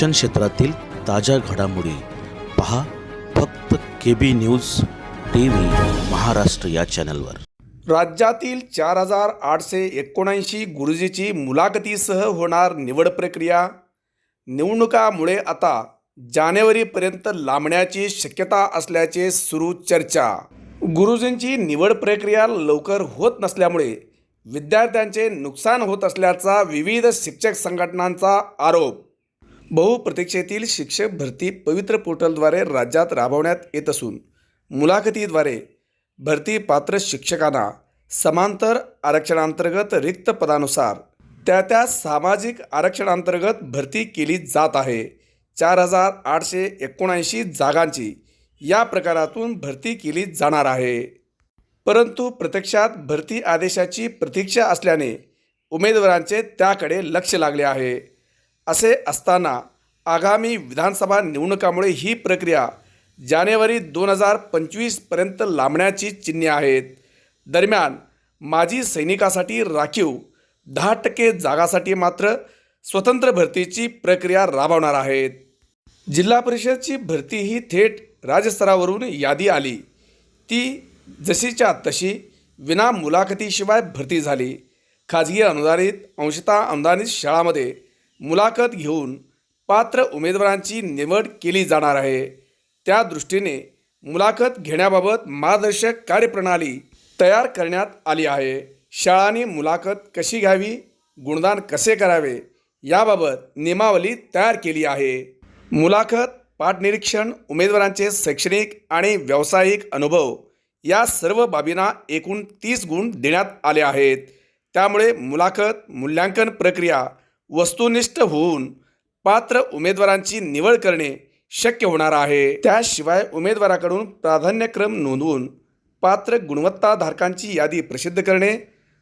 शिक्षण क्षेत्रातील ताज्या घडामोडी पहा फक्त K B news T V Maharashtra या चॅनलवर. राज्यातील चार हजार आठशे एकोणऐंशी गुरुजीची मुलाखतीसह होणार निवड प्रक्रिया. निवडणुकामुळे आता जानेवारीपर्यंत लांबण्याची शक्यता असल्याचे सुरू चर्चा. गुरुजींची निवड प्रक्रिया लवकर होत नसल्यामुळे विद्यार्थ्यांचे नुकसान होत असल्याचा विविध शिक्षक संघटनांचा आरोप. बहुप्रतीक्षेतील शिक्षक भरती पवित्र पोर्टलद्वारे राज्यात राबवण्यात येत असून मुलाखतीद्वारे भरती पात्र शिक्षकांना समांतर आरक्षणांतर्गत रिक्त पदानुसार त्या त्या सामाजिक आरक्षणांतर्गत भरती केली जात आहे. चार हजार आठशे एकोणऐंशी जागांची या प्रकारातून भरती केली जाणार आहे. परंतु प्रत्यक्षात भरती आदेशाची प्रतीक्षा असल्याने उमेदवारांचे त्याकडे लक्ष लागले आहे. असे असताना आगामी विधानसभा निवडणुकामुळे ही प्रक्रिया जानेवारी दोन हजार पंचवीसपर्यंत लांबण्याची चिन्हे आहेत. दरम्यान माजी सैनिकासाठी राखीव दहा टक्के जागासाठी मात्र स्वतंत्र भरतीची प्रक्रिया राबवणार आहेत. जिल्हा परिषदची भरती ही थेट राज्यस्तरावरून यादी आली. ती जशीच्या तशी विना मुलाखतीशिवाय भरती झाली. खाजगी अनुदानित अंशतः अनुदानित शाळामध्ये मुलाखत घेऊन पात्र उमेदवारांची निवड केली जाणार आहे. त्या दृष्टीने मुलाखत घेण्याबाबत मार्गदर्शक कार्यप्रणाली तयार करण्यात आली आहे. शाळांनी मुलाखत कशी घ्यावी गुणदान कसे करावे याबाबत नियमावली तयार केली आहे. मुलाखत पाठनिरीक्षण उमेदवारांचे शैक्षणिक आणि व्यावसायिक अनुभव या सर्व बाबींना एकूण तीस गुण देण्यात आले आहेत. त्यामुळे मुलाखत मूल्यांकन प्रक्रिया वस्तुनिष्ठ होऊन पात्र उमेदवारांची निवड करणे शक्य होणार आहे. त्याशिवाय उमेदवाराकडून प्राधान्यक्रम नोंदवून पात्र गुणवत्ताधारकांची यादी प्रसिद्ध करणे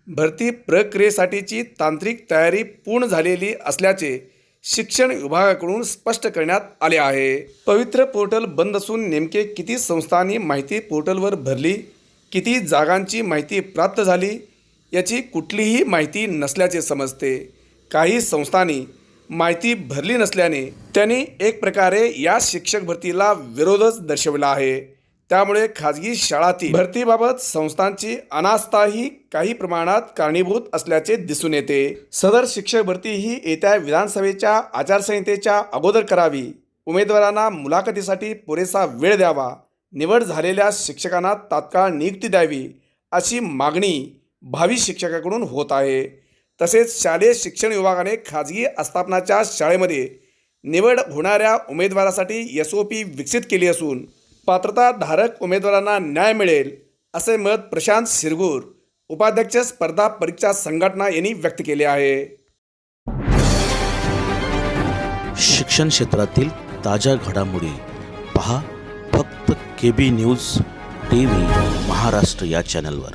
भरती प्रक्रियेसाठीची तांत्रिक तयारी पूर्ण झालेली असल्याचे शिक्षण विभागाकडून स्पष्ट करण्यात आले आहे. पवित्र पोर्टल बंद असून नेमके किती संस्थांनी माहिती पोर्टलवर भरली किती जागांची माहिती प्राप्त झाली याची कुठलीही माहिती नसल्याचे समजते. काही संस्थांनी माहिती भरली नसल्याने त्यांनी एक प्रकारे या शिक्षक भरतीला विरोधच दर्शविला आहे. त्यामुळे खाजगी शाळातील भरतीबाबत संस्थांची अनास्थाही काही प्रमाणात कारणीभूत असल्याचे दिसून येते. सदर शिक्षक भरती ही येत्या विधानसभेच्या आचारसंहितेच्या अगोदर करावी. उमेदवारांना मुलाखतीसाठी पुरेसा वेळ द्यावा. निवड झालेल्या शिक्षकांना तात्काळ नियुक्ती द्यावी अशी मागणी भावी शिक्षकाकडून होत आहे. तसेच शालेय शिक्षण विभागाने खाजगी आस्थापनाच्या शाळेमध्ये निवड होणाऱ्या उमेदवारासाठी एस ओ पी विकसित केली असून पात्रताधारक उमेदवारांना न्याय मिळेल असे मत प्रशांत शिरगूर उपाध्यक्ष स्पर्धा परीक्षा संघटना यांनी व्यक्त केले आहे. शिक्षण क्षेत्रातील ताज्या घडामोडी पहा फक्त K B news T V Maharashtra या चॅनलवर